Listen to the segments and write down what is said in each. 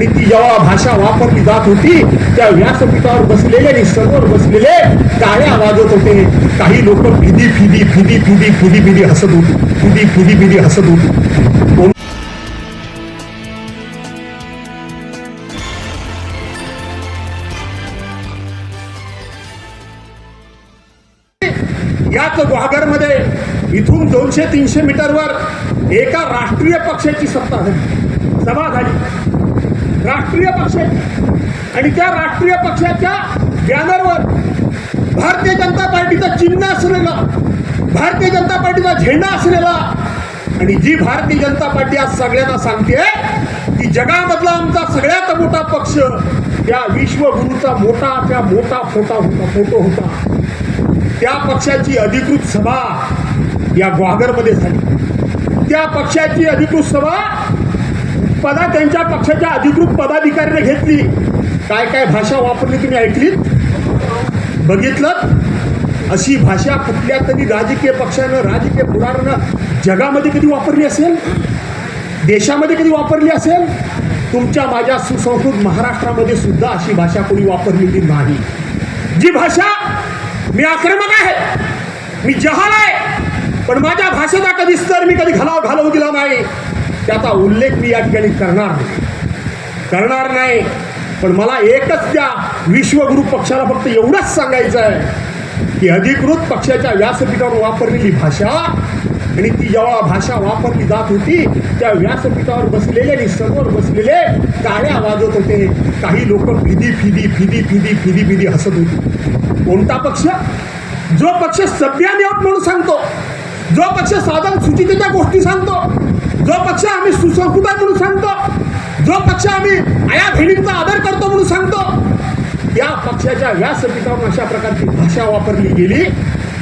ती जेव्हा भाषा वापरली जात होती त्या व्यासपीठावर बसलेले आणि समोर बसलेले टाळ्या वाजत होते. काही लोक फिदी फिदी फिदी फिदी फिदी फिदी हसत होती. फिदी फिदी फिदी हसत होती. याच गुहागरमध्ये इथून दोनशे तीनशे मीटरवर एका राष्ट्रीय पक्षाची सत्ता झाली. सभा झाली. राष्ट्रीय पक्षाची आणि त्या राष्ट्रीय पक्षाच्या बॅनरवर भारतीय जनता पार्टीचं चिन्ह असलेला भारतीय जनता पार्टीचा झेंडा असलेला आणि जी भारतीय जनता पार्टी आज सगळ्यांना सांगते की जगामधला आमचा सगळ्यात मोठा पक्ष त्या विश्वगुरूचा मोठा त्या मोठा फोटा होता फोटो होता. त्या पक्षाची अधिकृत सभा या ग्वागरमध्ये झाली. त्या पक्षाची अधिकृत सभा पदा त्यांच्या पक्षाच्या अधिकृत पदाधिकाऱ्याने घेतली. काय काय भाषा वापरली तुम्ही ऐकलीत? बघितलं? अशी भाषा कुठल्या तरी राजकीय पक्षानं राजकीय पुढारानं जगामध्ये कधी वापरली असेल? देशामध्ये कधी वापरली असेल? तुमच्या माझ्या सुसंस्कृत महाराष्ट्रामध्ये सुद्धा अशी भाषा कोणी वापरलेली नाही. जी भाषा मी आक्रमक आहे मी जहाल आहे पण माझ्या भाषेचा कधी स्तर मी कधी घालाव त्याचा उल्लेख मी या ठिकाणी करणार नाही. करणार नाही पण मला एकच त्या विश्वगुरु पक्षाला फक्त एवढंच सांगायचं आहे की अधिकृत पक्षाच्या व्यासपीठावर वापरलेली भाषा आणि ती जेव्हा भाषा वापरली जात होती त्या व्यासपीठावर बसलेले आणि समोर बसलेले टाळ्या वाजत होते. काही लोक फिदी फिदी फिदी फिदी फिदी फिदी हसत होते. कोणता पक्ष? जो पक्ष सभ्याने आहोत म्हणून सांगतो. जो पक्ष साधन सुचितेच्या गोष्टी सांगतो. जो पक्ष आम्ही सुसंस्कृत आहे म्हणून सांगतो जो पक्ष आम्ही आया बहिणींचा आदर करतो म्हणून सांगतो या पक्षाच्या व्यासपीठावर अशा प्रकारची भाषा वापरली गेली.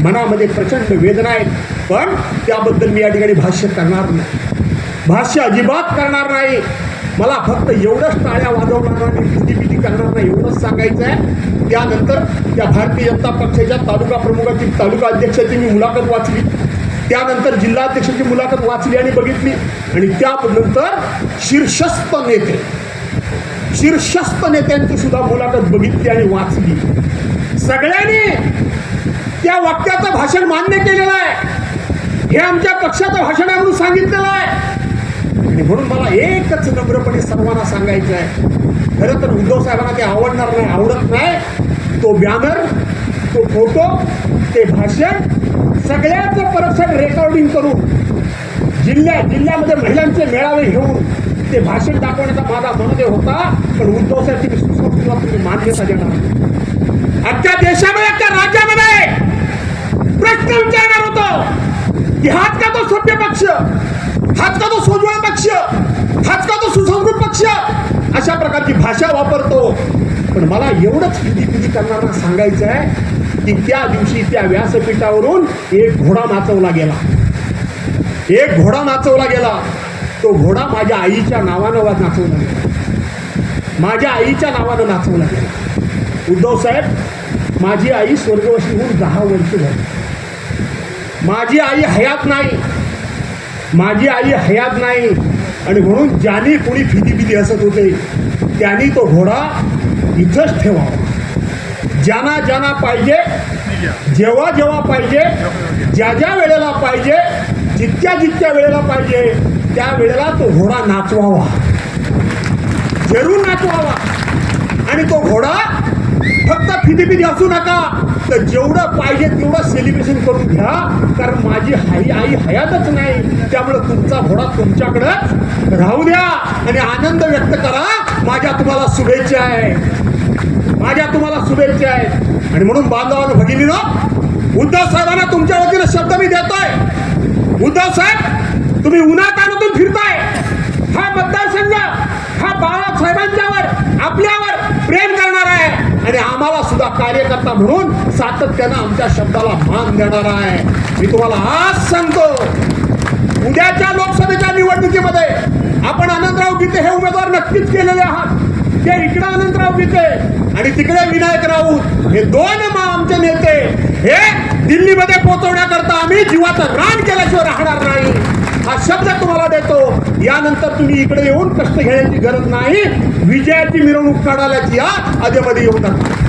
मनामध्ये प्रचंड वेदना आहेत पण त्याबद्दल मी या ठिकाणी भाष्य करणार नाही. भाष्य अजिबात करणार नाही. मला फक्त एवढंच टाळ्या वाजवणार नाही भीती भीती करणार नाही एवढंच सांगायचं आहे त्यानंतर त्या भारतीय जनता पक्षाच्या तालुका प्रमुखाची तालुका अध्यक्षाची मी मुलाखत वाचली. त्यानंतर जिल्हाध्यक्षाची मुलाखत वाचली आणि बघितली. आणि त्यानंतर शीर्षस्थ नेते शीर्षस्थ नेत्यांची सुद्धा मुलाखत बघितली आणि वाचली. सगळ्यांनी त्या वाक्याचं भाषण मान्य केलेलं आहे. हे आमच्या पक्षाचं भाषण आहे म्हणून सांगितलेलं आहे. आणि म्हणून मला एकच नम्रपणे सर्वांना सांगायचं आहे. खरं तर उद्धव साहेबांना ते आवडणार नाही आवडत नाही. तो बॅनर तो फोटो ते भाषण सगळ्याचं परत रेकॉर्डिंग करून जिल्ह्या जिल्ह्यामध्ये महिलांचे मेळावे घेऊन ते भाषण दाखवण्याचा माझा मनोदय होता. पण उद्धव साहेब तुम्ही सुसंस्कृतीला तुम्ही मान्यता देणार आजच्या देशामध्ये आजच्या राज्यामध्ये प्रश्न विचारणार होतो. की हाच का तो सभ्य पक्ष? हाच का तो सोजवळ पक्ष? हाच का तो सुसंस्कृत पक्ष? अशा प्रकारची भाषा वापरतो. पण मला एवढंच विधी विधी करणारा सांगायचं आहे की त्या दिवशी त्या व्यासपीठावरून एक घोडा नाचवला गेला. एक घोडा नाचवला गेला. तो घोडा माझ्या आईच्या नावानं वा नाचवला गेला. माझ्या आईच्या नावानं नाचवला गेला. उद्धव साहेब माझी आई स्वर्गवशीहून दहा वर्ष झाली. माझी आई हयात नाही. माझी आई हयात नाही. आणि म्हणून ज्याने कोणी फिदी फिदी हसत होते त्यांनी तो घोडा इथंच ठेवावा. ज्यांना ज्यांना पाहिजे जेव्हा जेव्हा पाहिजे ज्या ज्या वेळेला पाहिजे जितक्या जितक्या वेळेला पाहिजे त्या वेळेला तो घोडा नाचवावा. जरूर नाचवावा. आणि तो घोडा फक्त फिदी फिदी असू नका तर जेवढं पाहिजे तेवढं सेलिब्रेशन करून घ्या कारण माझी आई आई हयातच नाही. त्यामुळे तुमचा घोडा तुमच्याकडं राहू द्या. आणि आनंद व्यक्त करा. माझ्या तुम्हाला शुभेच्छा आहे. माझ्या तुम्हाला शुभेच्छा आहेत. आणि म्हणून बांधवानं भगिनी उद्धव साहेबांना तुमच्या वतीनं शब्द मी देतोय. उद्धव साहेब तुम्ही उन्हात आणून फिरताय. हा मतदारसंघ हा बाळासाहेबांच्यावर आपल्यावर प्रेम करणार आहे. आणि आम्हाला सुद्धा कार्यकर्ता म्हणून सातत्यानं आमच्या शब्दाला मान देणार आहे. मी तुम्हाला आज सांगतो उद्याच्या लोकसभेच्या निवडणुकीमध्ये आपण आनंदराव गीते हे उमेदवार नक्कीच केलेले आहात. ते इकडे अनंतराव गीते आणि तिकडे विनायक राऊत हे दोन मा आमचे नेते हे दिल्लीमध्ये पोहोचवण्याकरता आम्ही जीवाचं रान केल्याशिवाय राहणार नाही. हा शब्द तुम्हाला देतो. यानंतर तुम्ही इकडे येऊन कष्ट घेण्याची गरज नाही. विजयाची मिरवणूक काढायची या अजेमध्ये येऊ नका